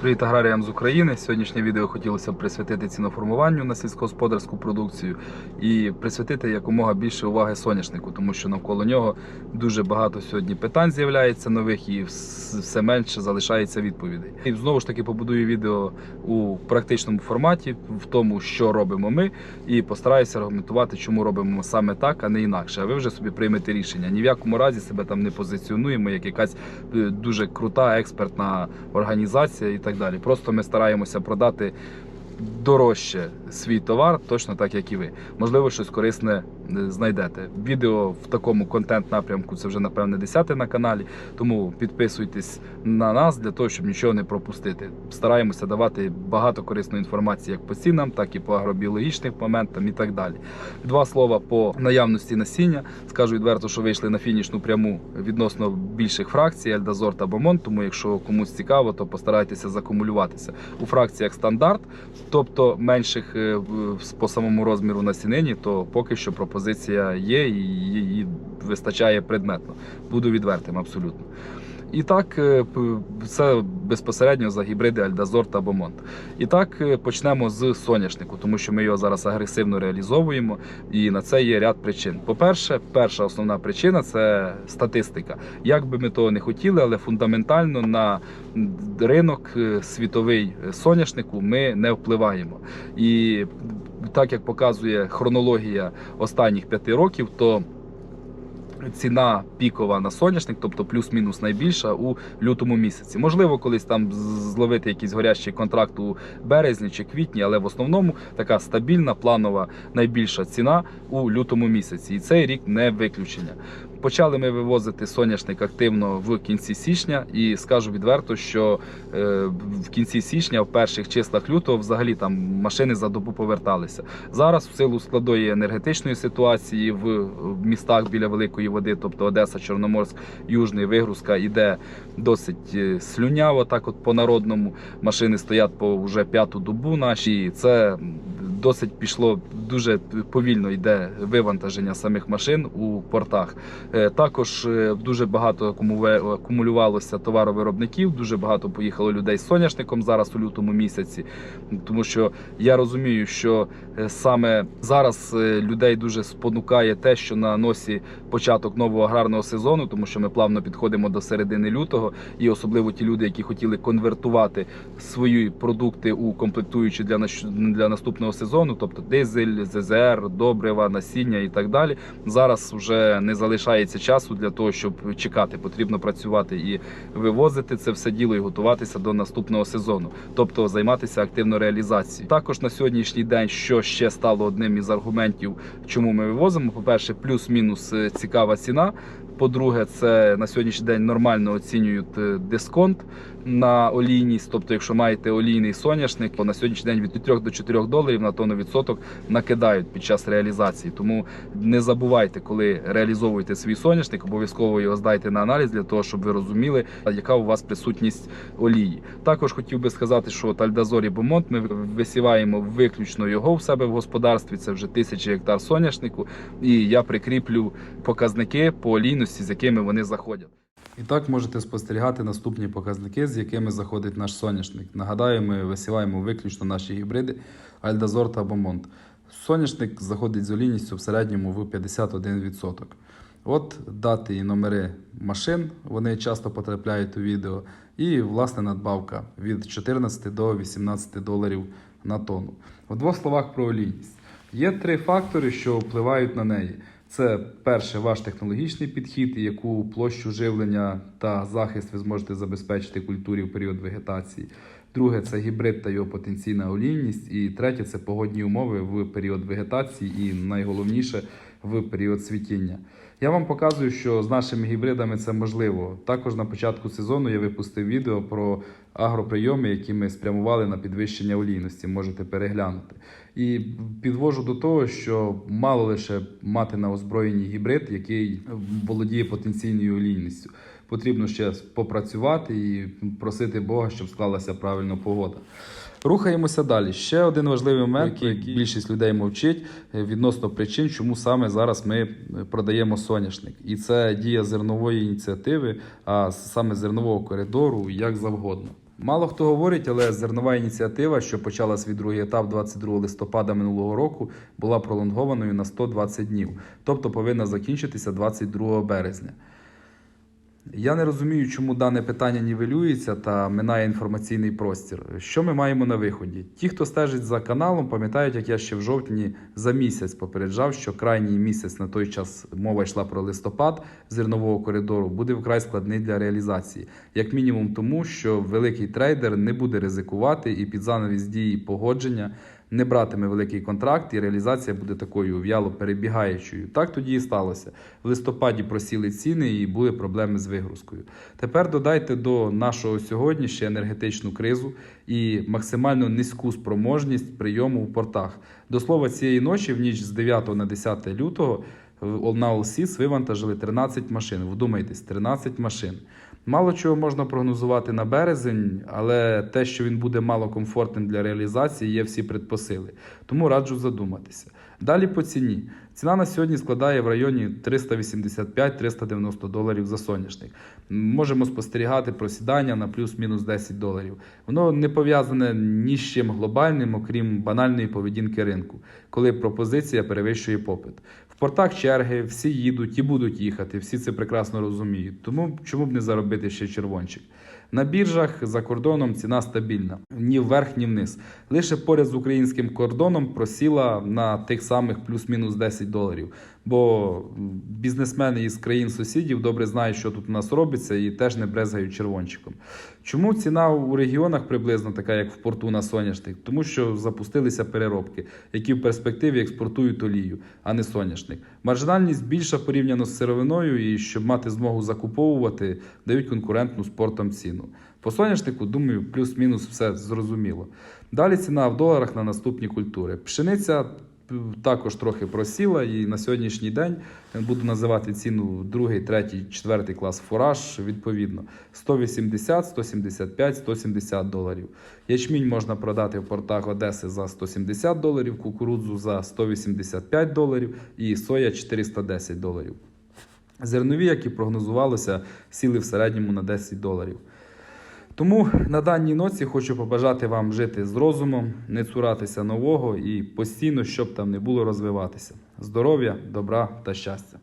Привіт аграріям з України. Сьогоднішнє відео хотілося б присвятити ціноформуванню на сільськогосподарську продукцію і присвятити якомога більше уваги соняшнику, тому що навколо нього дуже багато сьогодні питань з'являється нових і все менше залишається відповідей. І знову ж таки побудую відео у практичному форматі, в тому, що робимо ми, і постараюся аргументувати, чому робимо саме так, а не інакше. А ви вже собі приймете рішення. Ні в якому разі себе там не позиціонуємо як якась е, дуже крута експертна організація і так далі. Просто ми стараємося продати дорожче свій товар, точно так як і ви. Можливо, щось корисне е, знайдете. Відео в такому контент-напрямку це вже напевне 10 на каналі. Тому підписуйтесь на нас для того, щоб нічого не пропустити. Стараємося давати багато корисної інформації як по цінам, так і по агробіологічним моментам і так далі. Два слова по наявності насіння. Скажу відверто, що вийшли на фінішну пряму відносно більших фракцій Ельдазор та Бомон. Тому, якщо комусь цікаво, то постарайтеся закумулюватися у фракціях стандарт, тобто менших е, по самому розміру насінині, то поки що пропозиція є і її вистачає предметно. Буду відвертим абсолютно. І так, це безпосередньо за гібриди Альдазор та Бомонт. І так е, почнемо з соняшнику, тому що ми його зараз агресивно реалізовуємо, і на це є ряд причин. По-перше, перша основна причина це статистика. Як би ми того не хотіли, але фундаментально на ринок е, світовий е, соняшнику ми не впливаємо. І так як показує хронологія останніх п'яти років, то ціна пікова на соняшник, тобто плюс-мінус найбільша у лютому місяці. Можливо, колись там зловити якийсь горящий контракт у березні чи квітні, але в основному така стабільна, планова найбільша ціна у лютому місяці. І цей рік не виключення. Почали ми вивозити соняшник активно в кінці січня, і скажу відверто, що е, в кінці січня, в перших числах лютого, взагалі там машини за добу поверталися. Зараз в силу складної енергетичної ситуації в містах біля великої води, тобто Одеса, Чорноморськ, Южний, вигрузка іде досить е, слюняво. Так, от по народному машини стоять по вже п'яту добу наші. Це досить пішло дуже повільно йде вивантаження самих машин у портах. Е, Також е, дуже багато акумулювалося товаровиробників, дуже багато поїхало людей з соняшником зараз у лютому місяці. Тому що я розумію, що е, саме зараз людей дуже спонукає те, що на носі початок нового аграрного сезону, тому що ми плавно підходимо до середини лютого, і особливо ті люди, які хотіли конвертувати свої продукти у комплектуючі для наступного сезону, тобто дизель, ЗЗР, добрива, насіння і так далі. Зараз вже не залишається часу для того, щоб чекати. Потрібно працювати і вивозити це все діло і готуватися до наступного сезону, тобто займатися активно реалізацією. Також на сьогоднішній день, що ще стало одним із аргументів, чому ми вивозимо, по-перше, плюс-мінус е, цікава ціна. По-друге, це на сьогоднішній день нормально оцінюють е, дисконт на олійність. Тобто, якщо маєте олійний соняшник, то на сьогоднішній день від 3 до 4 доларів на тонну відсоток накидають під час реалізації. Тому не забувайте, коли реалізовуєте свій соняшник, обов'язково його здайте на аналіз для того, щоб ви розуміли, яка у вас присутність олії. Також хотів би сказати, що Тальдазор і Бомонт ми висіваємо виключно його в себе в господарстві. Це вже тисячі гектар соняшнику, і я прикріплю показники по олійності, з якими вони заходять. І так можете спостерігати наступні показники, з якими заходить наш соняшник. Нагадаю, ми висіваємо виключно наші гібриди Альдазор та Бомонт. Соняшник заходить з олійністю в середньому в 51%. От дати і номери машин, вони часто потрапляють у відео. І власне надбавка від 14 до 18 доларів на тонну. В двох словах про олійність. Є три фактори, що впливають на неї. Це перше, ваш технологічний підхід, яку площу живлення та захист ви зможете забезпечити культурі в період вегетації. Друге це гібрид та його потенційна олійність. І третє це погодні умови в період вегетації, і найголовніше в період світіння. Я вам показую, що з нашими гібридами це можливо. Також на початку сезону я випустив відео про агроприйоми, які ми спрямували на підвищення олійності. Можете переглянути. І підвожу до того, що мало лише мати на озброєнні гібрид, який володіє потенційною олійністю. Потрібно ще попрацювати і просити Бога, щоб склалася правильно погода. Рухаємося далі. Ще один важливий момент, який більшість людей мовчить е, відносно причин, чому саме зараз ми е, продаємо соняшник. І це дія зернової ініціативи, а саме зернового коридору, як завгодно. Мало хто говорить, але зернова ініціатива, що почала свій другий етап 22 листопада минулого року, була пролонгованою на 120 днів, тобто повинна закінчитися 22 березня. Я не розумію, чому дане питання нівелюється та минає інформаційний простір. Що ми маємо на виході? Ті, хто стежить за каналом, пам'ятають, як я ще в жовтні за місяць попереджав, що крайній місяць на той час мова йшла про листопад зернового коридору, буде вкрай складний для реалізації, як мінімум, тому що великий трейдер не буде ризикувати і під занавіс дії погодження не братиме великий контракт, і реалізація буде такою в'яло перебігаючою. Так тоді і сталося. В листопаді просіли ціни і були проблеми з вигрузкою. Тепер додайте до нашого сьогодні ще енергетичну кризу і максимально низьку спроможність прийому в портах. До слова, цієї ночі, в ніч з 9 на 10 лютого, на Олсіс вивантажили 13 машин. Вдумайтесь, 13 машин. Мало чого можна прогнозувати на березень, але те, що він буде малокомфортним для реалізації, є всі предпосили. Тому раджу задуматися. Далі по ціні. Ціна на сьогодні складає в районі 385-390 доларів за соняшник. Можемо спостерігати просідання на плюс-мінус 10 доларів. Воно не пов'язане ні з чим глобальним, окрім банальної поведінки ринку, коли пропозиція перевищує попит. Портах черги, всі їдуть і будуть їхати, всі це прекрасно розуміють. Тому чому б не заробити ще червончик? На біржах за кордоном ціна стабільна, ні вверх, ні вниз. Лише поряд з українським кордоном просіла на тих самих плюс-мінус 10 доларів. Бо бізнесмени із країн сусідів добре знають, що тут у нас робиться, і теж не брезгають червончиком. Чому ціна у регіонах приблизно така, як в порту на соняшник? Тому що запустилися переробки, які в перспективі експортують олію, а не соняшник. Маржинальність більша порівняно з сировиною, і щоб мати змогу закуповувати, дають конкурентну спортом ціну. По соняшнику, думаю, плюс-мінус все зрозуміло. Далі ціна в доларах на наступні культури. Пшениця також трохи просіла, і на сьогоднішній день буду називати ціну другий, третій, четвертий клас фураж відповідно 180, 175, 170 доларів. Ячмінь можна продати в портах Одеси за 170 доларів, кукурудзу за 185 доларів і соя 410 доларів. Зернові, як і прогнозувалося, сіли в середньому на 10 доларів. Тому на даній ноці хочу побажати вам жити з розумом, не цуратися нового і постійно, щоб там не було розвиватися. Здоров'я, добра та щастя!